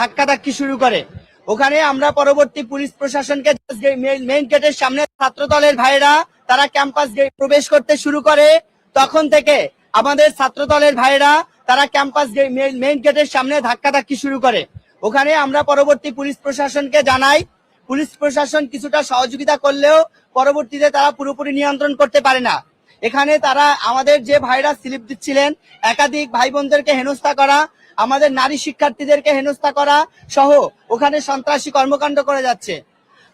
ধাক্কাধাক্কি শুরু করে। ওখানে আমরা পরবর্তী পুলিশ প্রশাসনকে মেইন গেটের সামনে ছাত্র দলের ভাইরা তারা ক্যাম্পাস প্রবেশ করতে শুরু করে। তখন থেকে আমাদের ছাত্র দলের ভাইরা তারা ক্যাম্পাস মেইন গেটের সামনে ধাক্কাধাক্কি শুরু করে। ওখানে আমরা পরবর্তী পুলিশ প্রশাসনকে জানাই। পুলিশ প্রশাসন কিছুটা সহযোগিতা করলেও পরবর্তীতে তারা পুরোপুরি নিয়ন্ত্রণ করতে পারে না। এখানে তারা আমাদের যে ভাইরা স্লিপ দিচ্ছিলেন, একাধিক ভাই বোনদেরকে হেনস্থা করা আমাদের নারী শিক্ষার্থীদেরকে হেনস্থা করা সহ ওখানে সন্ত্রাসী কর্মকাণ্ড করে যাচ্ছে।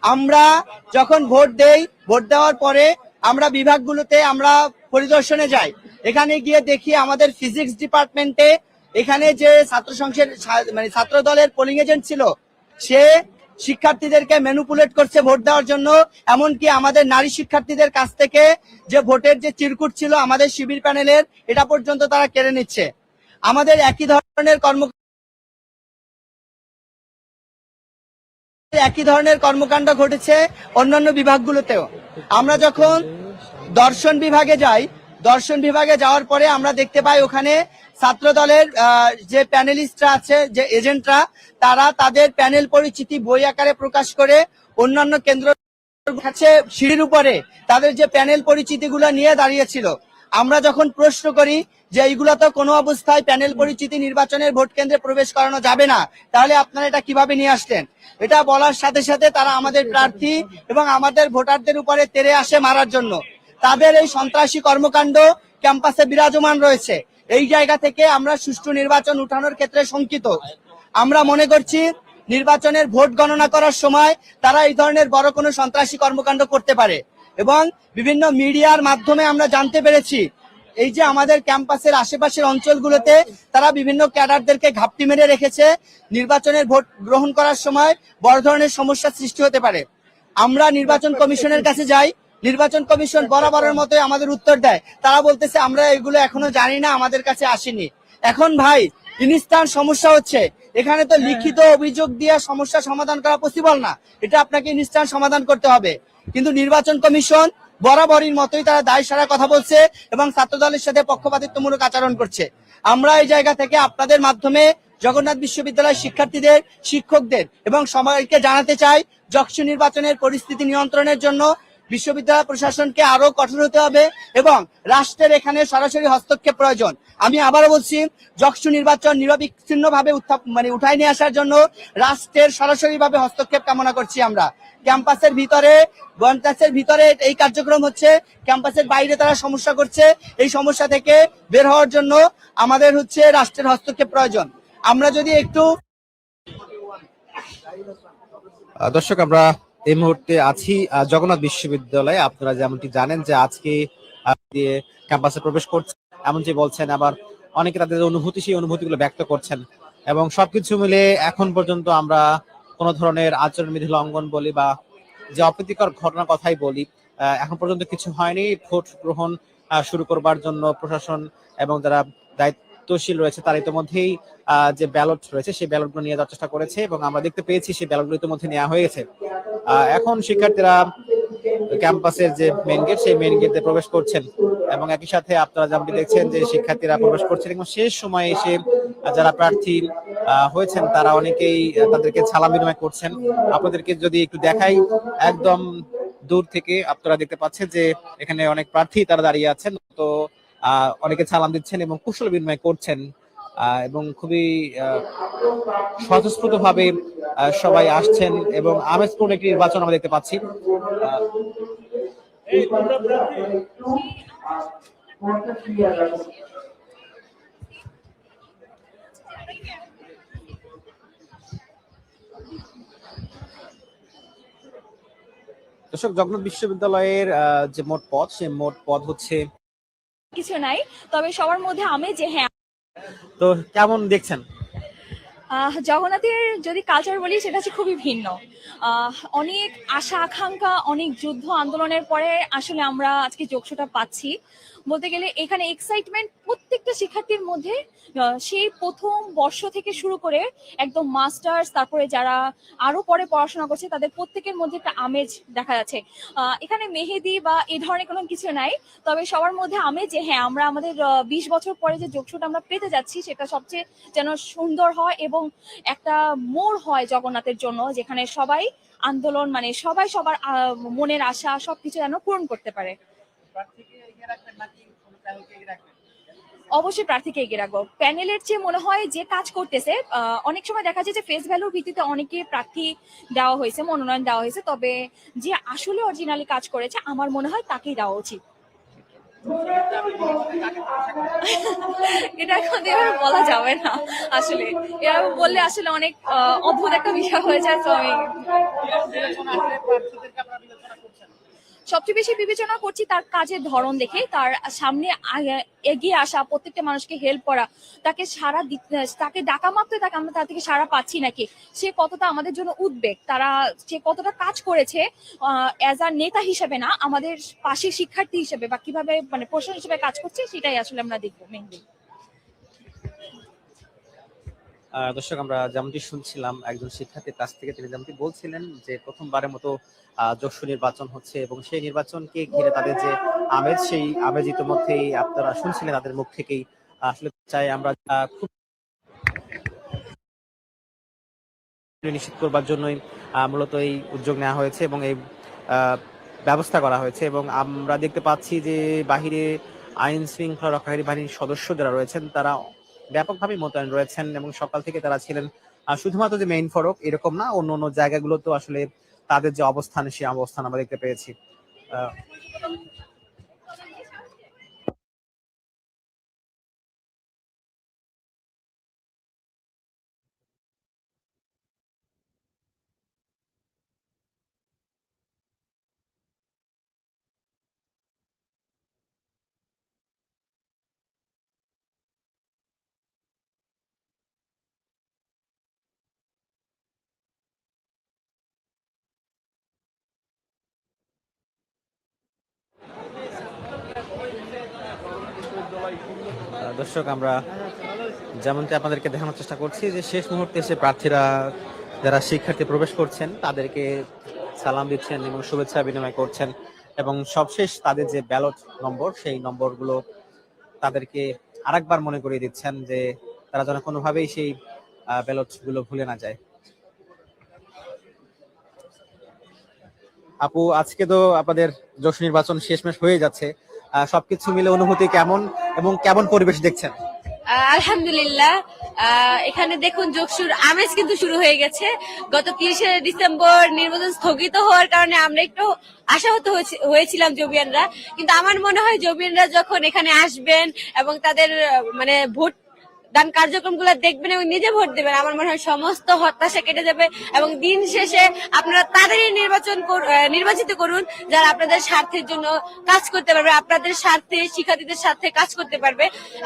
আমরা যখন ভোট দেই, ভোট দেওয়ার পরে আমরা বিভাগগুলোতে আমরা পরিদর্শনে যাই। এখানে গিয়ে দেখি আমাদের ফিজিক্স ডিপার্টমেন্টে এখানে যে ছাত্র সংসদের সা- মানে ছাত্র দলের পোলিং এজেন্ট ছিল, সে শিক্ষার্থীদেরকে ম্যানুপুলেট করছে ভোট দেওয়ার জন্য, এমনকি আমাদের নারী শিক্ষার্থীদের কাছ থেকে যে ভোটের যে চিরকুট ছিল আমাদের শিবির প্যানেলের এটা পর্যন্ত তারা কেড়ে নিচ্ছে। আমাদের একই ধরনের কর্ম একই ধরনের কর্মকাণ্ড ঘটেছে অন্যান্য বিভাগগুলোতেও। আমরা যখন দর্শন বিভাগে যাই, দর্শন বিভাগে যাওয়ার পরে আমরা দেখতে পাই ওখানে ছাত্র দলের যে প্যানেলিস্টরা আছে, যে এজেন্টরা, তারা তাদের প্যানেল পরিচিতি বই আকারে প্রকাশ করে অন্যান্য কেন্দ্র কাছে সিঁড়ির উপরে তাদের যে প্যানেল পরিচিতিগুলো নিয়ে দাঁড়িয়েছিল। আমরা যখন প্রশ্ন করি যে এইগুলো তো কোনো অবস্থায় প্যানেল পরিচিতি নির্বাচনের ভোট কেন্দ্রে প্রবেশ করানো যাবে না। তাহলে আপনারা এটা কীভাবে নিয়ে আসলেন? এটা বলার সাথে সাথে তারা আমাদের প্রার্থী এবং আমাদের ভোটারদের উপরে তেরে আসে মারার জন্য। তাদের এই সন্ত্রাসী কর্মকাণ্ড ক্যাম্পাসে বিরাজমান রয়েছে। এই জায়গা থেকে আমরা সুষ্ঠু নির্বাচন উঠানোর ক্ষেত্রে শঙ্কিত। আমরা মনে করছি নির্বাচনের ভোট গণনা করার সময় তারা এই ধরনের বড় কোনো সন্ত্রাসী কর্মকাণ্ড করতে পারে। এবং বিভিন্ন মিডিয়ার মাধ্যমে আমরা জানতে পেরেছি এই যে আমাদের ক্যাম্পাসের আশেপাশের অঞ্চলগুলোতে তারা বিভিন্ন ক্যাডারদেরকে ঘাপটি মেরে রেখেছে নির্বাচনের ভোট গ্রহণ করার সময় বড় ধরনের সমস্যার সৃষ্টি হতে পারে। আমরা নির্বাচন কমিশনের কাছে যাই নির্বাচন কমিশন বরাবরের মতোই আমাদের উত্তর দেয়। তারা বলতেছে আমরা এগুলো এখনও জানি না আমাদের কাছে আসেনি। এখন ভাই ইনস্ট্যান্ট সমস্যা হচ্ছে। এখানে তো লিখিত অভিযোগ দিয়ে সমস্যা সমাধান করা পসিবল না। এটা আপনাকে ইনস্ট্যান্ট সমাধান করতে হবে। কিন্তু নির্বাচন কমিশন বরাবরের মতোই তারা দায় সারা কথা বলছে এবং ছাত্র দলের সাথে পক্ষপাতিত্বমূলক আচরণ করছে। আমরা এই জায়গা থেকে আপনাদের মাধ্যমে জগন্নাথ বিশ্ববিদ্যালয়ের শিক্ষার্থীদের, শিক্ষকদের এবং সবাইকে জানাতে চাই, যক্ষ নির্বাচনের পরিস্থিতি নিয়ন্ত্রণের জন্য বিশ্ববিদ্যালয় প্রশাসনকে আরও কঠোর হতে হবে এবং রাষ্ট্রের এখানে সরাসরি হস্তক্ষেপ প্রয়োজন। আমি আবারও বলছি, যক্ষু নির্বাচন নিরবিচ্ছিন্ন ভাবে মানে উঠায় নিয়ে আসার জন্য রাষ্ট্রের সরাসরি ভাবে হস্তক্ষেপ কামনা করছি আমরা। ক্যাম্পাসের ভিতরে ক্যাম্পাসের ভিতরে এই কার্যক্রম হচ্ছে, ক্যাম্পাসের বাইরে তারা সমস্যা করছে, এই সমস্যা থেকে বের হওয়ার জন্য আমাদের হচ্ছে রাষ্ট্রের হস্তক্ষেপ প্রয়োজন। আমরা যদি একটু দর্শক, আমরা এই মুহূর্তে আছি জগন্নাথ বিশ্ববিদ্যালয়ে। আপনারা যেমনটি জানেন যে আজকে ক্যাম্পাসে প্রবেশ করছে। এমনটি বলছেন আবার অনেকে তাদের অনুভূতি, সেই অনুভূতিগুলো ব্যক্ত করছেন। এবং সবকিছু মিলে এখন পর্যন্ত আমরা কোনো ধরনের আচরণ বিধি লঙ্ঘন বলি বা যে অপ্রীতিকর ঘটনার কথাই বলি এখন পর্যন্ত কিছু হয়নি। ভোট গ্রহণ শুরু করবার জন্য প্রশাসন এবং যারা দায়িত্বশীল রয়েছে তারা ইতিমধ্যেই যে ব্যালট রয়েছে সেই ব্যালটগুলো নিয়ে যাওয়ার চেষ্টা করেছে এবং আমরা দেখতে পেয়েছি সেই ব্যালটগুলো ইতিমধ্যে নেওয়া হয়ে গেছে। আহ, এখন শিক্ষার্থীরা ক্যাম্পাসের যে মেন গেট সেই মেন গেটে প্রবেশ করছেন এবং একই সাথে আপনারা যেমনটি দেখছেন যে শিক্ষার্থীরা প্রবেশ করছেন এবং শেষ সময়ে এসে যারা প্রার্থী হয়েছেন তারা অনেকেই তাদেরকে সালাম বিনিময় করছেন। আপনাদেরকে যদি একটু দেখাই একদম দূর থেকে আপনারা দেখতে পাচ্ছেন যে এখানে অনেক প্রার্থী তারা দাঁড়িয়ে আছেন। তো অনেকে সালাম দিচ্ছেন এবং কুশল বিনিময় করছেন এবং খুবই স্বতঃস্ফূর্ত ভাবে সবাই আসছেন এবং আমেজপূর্ণ একটি নির্বাচন আমরা দেখতে পাচ্ছি। দর্শক, জগন্নাথ বিশ্ববিদ্যালয়ের যে মোট পদ সে মোট পদ হচ্ছে কিছু নাই তবে সবার মধ্যে আমি যে হ্যাঁ। তো কেমন দেখছেন? জগন্নাথের যদি কালচার বলি সেটা হচ্ছে খুবই ভিন্ন। অনেক আশা আকাঙ্ক্ষা অনেক যুদ্ধ আন্দোলনের পরে আসলে আমরা আজকে যোগসটা পাচ্ছি। বলতে গেলে এখানে এক্সাইটমেন্ট প্রত্যেকটা শিক্ষার্থীর মধ্যে সেই প্রথম বর্ষ থেকে শুরু করে একদম মাস্টার্স তারপরে যারা আরও পরে পড়াশোনা করছে, তাদের প্রত্যেকের মধ্যে একটা আমেজ দেখা যাচ্ছে। এখানে মেহেদি বা এই ধরনের কোনো কিছু নাই, তবে সবার মধ্যে আমেজ যে হ্যাঁ আমরা আমাদের বিশ বছর পরে যে যোগসুট আমরা পেতে যাচ্ছি, সেটা সবচেয়ে যেন সুন্দর হয় এবং একটা মোড় হয় জগন্নাথের জন্য, যেখানে সবাই আন্দোলন মানে সবাই সবার মনের আশা সবকিছু যেন পূরণ করতে পারে। অবশ্যই প্রার্থীকে এগিয়ে রাখব। প্যানেলের চেয়ে মনে হয় যে কাজ করতেছে অনেক সময় দেখা যায় যে ফেস ভ্যালুর ভিত্তিতে অনেকে প্রার্থী দেওয়া হয়েছে মনোনয়ন দেওয়া হয়েছে তবে যে আসলে অরিজিনালি কাজ করেছে আমার মনে হয় তাকেই দেওয়া উচিত। এটা এখন এভাবে বলা যাবে না আসলে। এভাবে বললে আসলে অনেক অদ্ভুত একটা বিষয় হয়ে যায় তো আমি সবচেয়ে বেশি বিবেচনা করছি তার কাজের ধরন দেখে, তার সামনে এগিয়ে আসা প্রত্যেকটা মানুষকে হেল্প করা। তাকে সারা তাকে ডাকা মাত্রই তাকে আমরা তার থেকে সারা পাচ্ছি নাকি? সে কতটা আমাদের জন্য উদ্বেগ, তারা সে কতটা কাজ করেছে অ্যাজ আ নেতা হিসেবে না, আমাদের পাশে শিক্ষার্থী হিসেবে বা কীভাবে মানে প্রশাসন হিসেবে কাজ করছে, সেটাই আসলে আমরা দেখব মেনলি দর্শক, আমরা যেমনটি শুনছিলাম, একজন শিক্ষার্থীর কাছ থেকে তিনি যেমনটি বলছিলেন যে প্রথমবারের মতো যশস্ব নির্বাচন হচ্ছে এবং সেই নির্বাচনকে ঘিরে তাদের যে আমেজ, সেই আমেজ ইতিমধ্যেই আপনারা শুনছিলেন, তাদের মুখ থেকেই। আসলে চাই আমরা খুব নিশ্চিত করবার জন্যই মূলত এই উদ্যোগ নেওয়া হয়েছে এবং এই ব্যবস্থা করা হয়েছে এবং আমরা দেখতে পাচ্ছি যে বাহিরে আইন শৃঙ্খলা রক্ষাকারী বাহিনীর সদস্য যারা রয়েছেন, তারা ব্যাপকভাবে মোতায়েন রয়েছেন এবং সকাল থেকে তারা ছিলেন শুধুমাত্র যে মেইন ফরক এরকম না, অন্য অন্য জায়গাগুলোতেও আসলে তাদের যে অবস্থান, সেই অবস্থান আমরা দেখতে পেয়েছি। দর্শক, আমরা যেমনটি আপনাদেরকে দেখানোর চেষ্টা করছি যে শেষ মুহূর্তে এসে প্রার্থীরা, যারা শিক্ষার্থী প্রবেশ করছেন, তাদেরকে সালাম দিচ্ছেন এবং শুভেচ্ছা বিনিময় করছেন। এবং সবশেষ তাদের যে ব্যালট নম্বর, সেই নম্বরগুলো তাদেরকে আরেকবার মনে করিয়ে দিচ্ছেন যে তারা যেন কোনোভাবেই সেই ব্যালটগুলো ভুলে না যায়। আপু, আজকে তো আপনাদের যশ নির্বাচন শেষমেশ হয়ে যাচ্ছে। সবকিছু মিলে অনুভূতি কেমন এবং কেমন পরিবেশ দেখছেন? আলহামদুলিল্লাহ। এখানে দেখুন যোগসুর আমেজ কিন্তু শুরু হয়ে গেছে। গত তিরিশে ডিসেম্বর নির্বাচন স্থগিত হওয়ার কারণে আমরা একটু আশাহত হয়েছি- হয়েছিলাম জবিয়ানরা। কিন্তু আমার মনে হয় জবিয়ানরা যখন এখানে আসবেন এবং তাদের মানে ভোট দান কার্যক্রমগুলো দেখবেন এবং নিজে ভোট দেবেন। আমার মনে হয় সমস্ত হতাশা কেটে যাবে এবং দিন শেষে আপনারা তাদেরই নির্বাচন নির্বাচিত করুন, যারা আপনাদের স্বার্থের জন্য কাজ করতে পারবে, আপনাদের স্বার্থে, শিক্ষার্থীদের স্বার্থে কাজ করতে পারবে।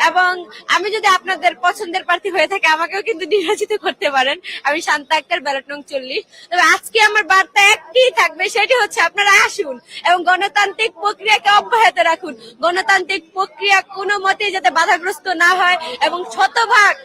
এবং আমি যদি আপনাদের পছন্দের প্রার্থী হয়ে থাকে, আমাকেও কিন্তু নির্বাচিত করতে পারেন। আমি শান্তা আক্তার, ব্যালট নং চল্লিশ। তবে আজকে আমার বার্তা একটি থাকবে, সেটি হচ্ছে আপনারা আসুন এবং গণতান্ত্রিক প্রক্রিয়াকে অব্যাহত রাখুন। গণতান্ত্রিক প্রক্রিয়া কোনো মতেই যাতে বাধাগ্রস্ত না হয় এবং শতভাগ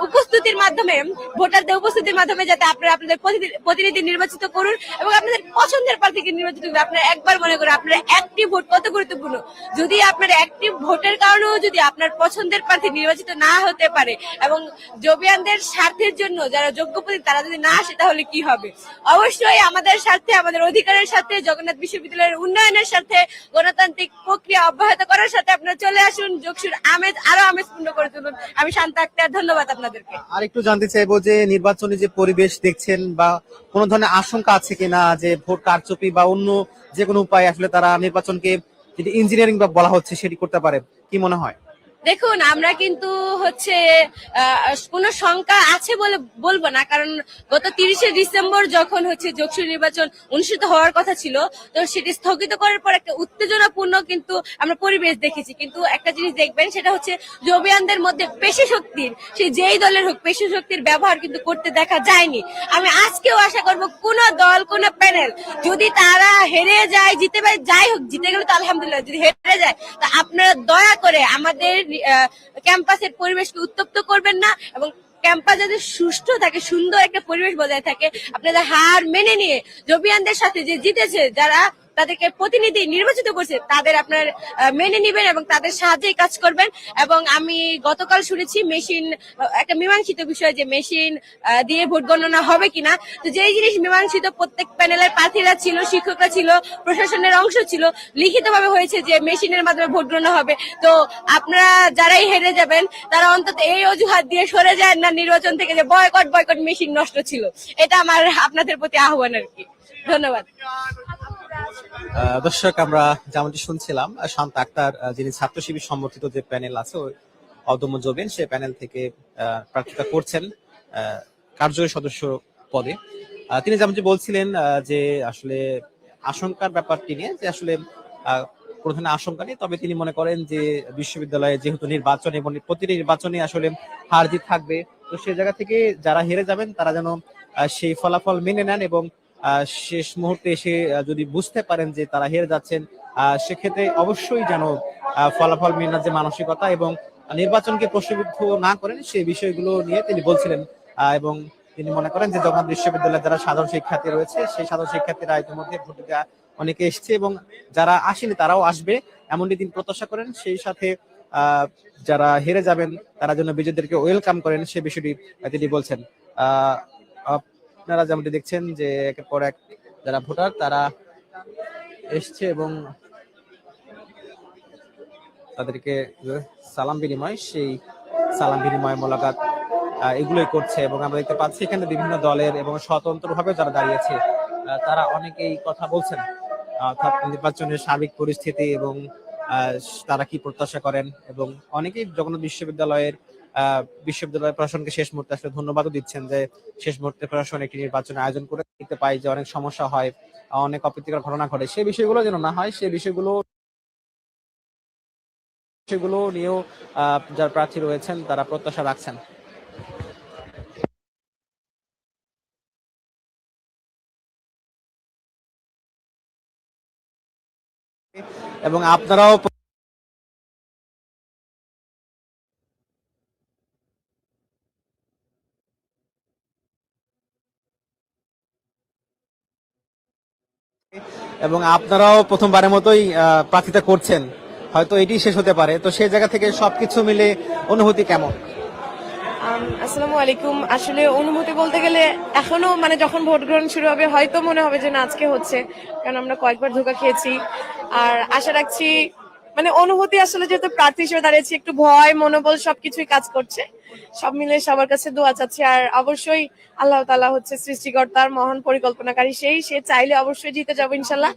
উপস্থিতির মাধ্যমে, ভোটারদের উপস্থিতির মাধ্যমে যাতে আপনারা আপনাদের প্রতিনিধি- নির্বাচিত করুন এবং আপনাদের পছন্দের প্রার্থীকে নির্বাচিত করুন। আপনারা একবার মনে করুন, আপনার একটি ভোট কত গুরুত্বপূর্ণ? যদি আপনার একটি ভোটের কারণেও যদি আপনার পছন্দের প্রার্থী নির্বাচিত না হতে পারে এবং জবিয়ানদের স্বার্থের জন্য যারা যোগ্য প্রার্থী তারা যদি না আসে, তাহলে কি হবে? অবশ্যই আমাদের স্বার্থে, আমাদের অধিকারের সাথে জগন্নাথ বিশ্ববিদ্যালয়ের উন্নয়নের সাথে গণতান্ত্রিক প্রক্রিয়া অব্যাহত করার সাথে আপনারা চলে আসুন। যোগসুর আমেজ আরও আমেজপূর্ণ করে তুলুন। আমি শান্ত আক্তার, ধন্যবাদ আপনাদেরকে। আর একটু জানতে চাইব যে নির্বাচনী যে পরিবেশ দেখছেন বা কোনো ধরনের আশঙ্কা আছে কিনা যে ভোট কারচুপি বা অন্য যে কোনো উপায় আসলে তারা নির্বাচনকে যেটি ইঞ্জিনিয়ারিং বা বলা হচ্ছে সেটি করতে পারে, কি মনে হয়? দেখুন, আমরা কিন্তু হচ্ছে কোনো শঙ্কা আছে বলে বলব না, কারণ গত তিরিশে ডিসেম্বর যখন হচ্ছে যোগসূর নির্বাচন অনুষ্ঠিত হওয়ার কথা ছিল, তো সেটি স্থগিত করার পর একটা উত্তেজনাপূর্ণ কিন্তু আমরা পরিবেশ দেখেছি। কিন্তু একটা জিনিস দেখবেন, সেটা হচ্ছে জবিয়ানদের মধ্যে পেশি শক্তির সে যেই দলের হোক, পেশি শক্তির ব্যবহার কিন্তু করতে দেখা যায়নি। আমি আজকেও আশা করব, কোন দল, কোন প্যানেল যদি তারা হেরে যায়, জিতে পারে যাই হোক, জিতে গেলে তো আলহামদুলিল্লাহ, যদি হেরে যায়, তা আপনারা দয়া করে আমাদের ক্যাম্পাসের পরিবেশকে উত্তপ্ত করবেন না এবং ক্যাম্পাস যাতে সুষ্ঠু থাকে, সুন্দর একটা পরিবেশ বজায় থাকে, আপনাদের হার মেনে নিয়ে জবিয়ানদের সাথে যে জিতেছে, যারা তাদেরকে প্রতিনিধি নির্বাচিত করছে, তাদের আপনার মেনে নিবেন এবং তাদের সাহায্যে কাজ করবেন। এবং আমি গতকাল শুনেছি মেশিন একটা মীমাংসিত বিষয় যে মেশিন দিয়ে ভোট গণনা হবে কিনা। তো যেই জিনিস মীমাংসিত প্রত্যেক প্যানেলের প্রার্থীরা ছিল, শিক্ষকরা ছিল, প্রশাসনের অংশ ছিল, লিখিতভাবে হয়েছে যে মেশিনের মাধ্যমে ভোট গণনা হবে। তো আপনারা যারাই হেরে যাবেন, তারা অন্তত এই অজুহাত দিয়ে সরে যায় না নির্বাচন থেকে যে বয়কট বয়কট মেশিন নষ্ট ছিল। এটা আমার আপনাদের প্রতি আহ্বান আর কি। ধন্যবাদ। দর্শক, আমরা যেমনটি শুনছিলাম শান্ত আক্তার যিনি ছাত্র শিবির সমর্থিত যে প্যানেল আছে অদম্য জবেন, সে প্যানেল থেকে প্রার্থিতা করছেন কার্যকরী সদস্য পদে। তিনি যেমনটি বলছিলেন যে আসলে আশঙ্কার ব্যাপারটি নিয়ে, যে আসলে কোনো আশঙ্কা নেই তবে তিনি মনে করেন যে বিশ্ববিদ্যালয়ে যেহেতু নির্বাচন এবং প্রতিটি নির্বাচনে আসলে হার জিত থাকবে, তো সেই জায়গা থেকে যারা হেরে যাবেন, তারা যেন সেই ফলাফল মেনে নেন এবং শেষ মুহূর্তে এসে যদি বুঝতে পারেন যে তারা হেরে যাচ্ছেন সেক্ষেত্রে অবশ্যই যেন ফলাফল মেনার যে মানসিকতা এবং নির্বাচনকে প্রশ্নবিদ্ধ না করেন সেই বিষয়গুলো নিয়ে তিনি বলছিলেন। এবং তিনি মনে করেন যে জগন্নাথ বিশ্ববিদ্যালয়ের যারা সাধারণ শিক্ষার্থী রয়েছে, সেই সাধারণ শিক্ষার্থীরা ইতিমধ্যে ভোটে দেওয়া অনেকে এসছে এবং যারা আসেনি তারাও আসবে। এমনটি তিনি প্রত্যাশা করেন, সেই সাথে যারা হেরে যাবেন, তারা যেন বিজয়ীদেরকে ওয়েলকাম করেন, সে বিষয়টি তিনি বলছেন। আপনারা যেমনটি দেখছেন যে একের পর এক যারা ভোটার, তারা এসছে এবং তাদেরকে সালাম বিনিময়, সেই সালাম বিনিময়, মোলাকাত এগুলোই করছে এবং আমরা দেখতে পাচ্ছি এখানে বিভিন্ন দলের এবং স্বতন্ত্রভাবে যারা দাঁড়িয়েছে তারা অনেকেই কথা বলছেন। অর্থাৎ নির্বাচনের সার্বিক পরিস্থিতি এবং তারা কি প্রত্যাশা করেন এবং অনেকেই জগন্নাথ বিশ্ববিদ্যালয়ের বিশ্ববিদ্যালয় প্রশাসনকে শেষ মুহূর্তে আসলে ধন্যবাদও দিচ্ছেন যে শেষ মুহূর্তে প্রশাসন একটি নির্বাচনের আয়োজন করে দেখতে পাই যে অনেক সমস্যা হয়, অনেক অপ্রীতিকর ঘটনা ঘটে। সেই বিষয়গুলো যেন না হয়, সেই বিষয়গুলো সেগুলো নিয়েও যারা প্রার্থী রয়েছেন, তারা প্রত্যাশা রাখছেন। এবং আপনারাও এবং আপনারাও প্রথমবারের মতোই প্রার্থিতা করছেন। হয়তো এটি শেষ হতে পারে। তো সেই জায়গা থেকে সবকিছু মিলে অনুভূতি কেমন? আসসালামু আলাইকুম। আসলে অনুভূতি বলতে গেলে এখনও মানে যখন ভোট গ্রহণ শুরু হবে, হয়তো মনে হবে যে না, আজকে হচ্ছে, কারণ আমরা কয়েকবার ধোকা খেয়েছি। আর আশা রাখছি মানে অনুভূতি আসলে যেহেতু প্রার্থী হিসেবে দাঁড়িয়েছি, একটু ভয়, মনোবল সবকিছুই কাজ করছে। সব মিলে সবার কাছে দোয়া চাচ্ছি। আর অবশ্যই আল্লাহ তালা হচ্ছে সৃষ্টিকর্তার মহান পরিকল্পনাকারী, সেই সে চাইলে অবশ্যই জিতে যাব ইনশাল্লাহ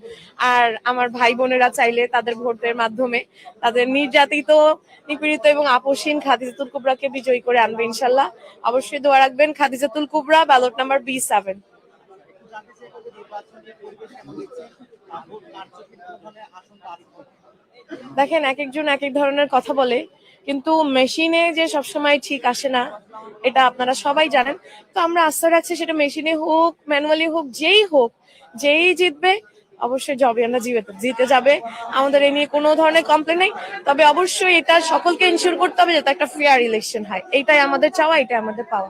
আর আমার ভাই বোনেরা চাইলে তাদের ভোটের মাধ্যমে তাদের নির্যাতিত, নিপীড়িত এবং আপসীন খাদিজাতুল কুবরাকে বিজয়ী করে আনবে ইনশাল্লাহ অবশ্যই দোয়া রাখবেন Khadijatul Kubra, ballot number B seven. দেখেন, এক একজন এক এক ধরনের কথা বলে। কিন্তু মেশিনে যে সবসময় ঠিক আসে না, এটা আপনারা সবাই জানেন। তো আমরা আস্থা রাখছি সেটা মেশিনে হোক, ম্যানুয়ালি হোক, যেই হোক, যেই জিতবে, অবশ্যই জবে আমরা জিতে যাবে। আমাদের এ নিয়ে কোনো ধরনের কমপ্লেন নেই। তবে অবশ্যই এটা সকলকে ইনশিওর করতে হবে যাতে একটা ফেয়ার ইলেকশন হয়। এটাই আমাদের চাওয়া, এটাই আমাদের পাওয়া।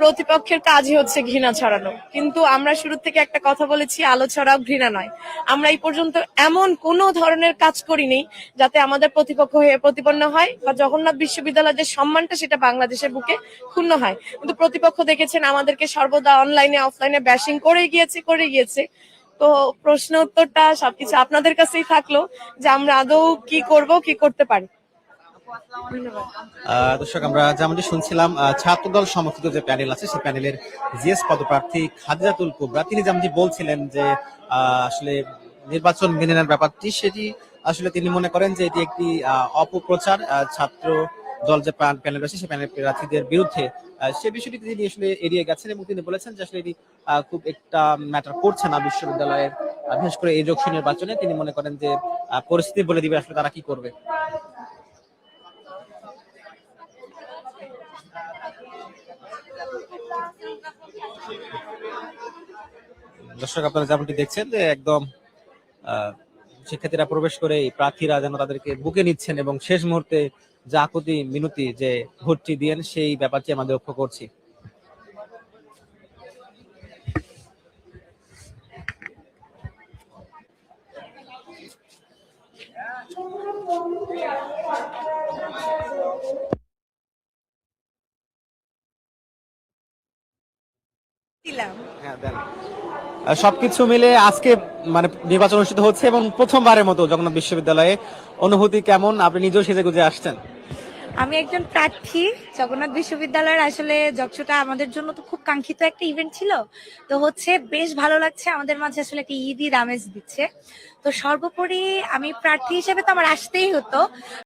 প্রতিপক্ষের কাজই হচ্ছে ঘৃণা ছড়ানো। কিন্তু আমরা শুরু থেকে একটা কথা বলেছি, আলো ছড়াও ঘৃণা নয়। আমরা এই পর্যন্ত এমন কোনো ধরনের কাজ করিনি যাতে আমাদের প্রতিপক্ষ হয়ে প্রতিপন্ন হয় বা জগন্নাথ বিশ্ববিদ্যালয়ের যে সম্মানটা সেটা বাংলাদেশের বুকে ক্ষুণ্ণ হয়। কিন্তু প্রতিপক্ষ দেখেছেন, আমাদেরকে সর্বদা অনলাইনে অফলাইনে ব্যাশিং করে গিয়েছে করে গিয়েছে। তো প্রশ্ন উত্তরটা সবকিছু আপনাদের কাছেই থাকল যে আমরা আদৌ কি করব, কি করতে পারি? দর্শক, আমরা যেমনটি শুনছিলাম ছাত্রদল সমর্থিত যে প্যানেল আছে, সেই প্যানেলের জিএস পদপ্রার্থী খাদিজাতুল কুবরা, তিনি যেমনটি বলছিলেন যে আসলে নির্বাচন মেনে নেওয়ার ব্যাপারটি, সেটি আসলে তিনি মনে করেন যে এটি একটি অপপ্রচার ছাত্র দল যে প্যানেল রয়েছে, সেই প্যানেল প্রার্থীদের বিরুদ্ধে সে বিষয়টি তিনি আসলে এড়িয়ে গেছেন এবং তিনি বলেছেন যে আসলে এটি খুব একটা ম্যাটার করছে না বিশ্ববিদ্যালয়ের বিশেষ করে এই যোগসী নির্বাচনে। তিনি মনে করেন যে পরিস্থিতি বলে দিবে আসলে তারা কি করবে। দর্শক আপনারা যেমনটি দেখছেন যে একদম আহ, শিক্ষার্থীরা প্রবেশ করে এই প্রার্থীরা যেন তাদেরকে বুকে নিচ্ছেন এবং শেষ মুহূর্তে যা আকুতি মিনতি যে ভোটটি দিয়েন সেই ব্যাপারটি আমাদের লক্ষ্য করছি হ্যাঁ, দেন। সবকিছু মিলে আজকে মানে নির্বাচন অনুষ্ঠিত হচ্ছে এবং প্রথমবারের মতো জগন্নাথ বিশ্ববিদ্যালয়ে অনুভূতি কেমন? আপনি নিজেও সেজে গুজে আসছেন। আমি একজন প্রার্থী। জগন্নাথ বিশ্ববিদ্যালয়ের আসলে যক্ষটা আমাদের জন্য তো খুব কাঙ্ক্ষিত একটা ইভেন্ট ছিল। তো হচ্ছে বেশ ভালো লাগছে। আমাদের মাঝে আসলে একটা ঈদি আমেজ দিচ্ছে। তো সর্বোপরি আমি প্রার্থী হিসেবে তো আমার আসতেই হতো।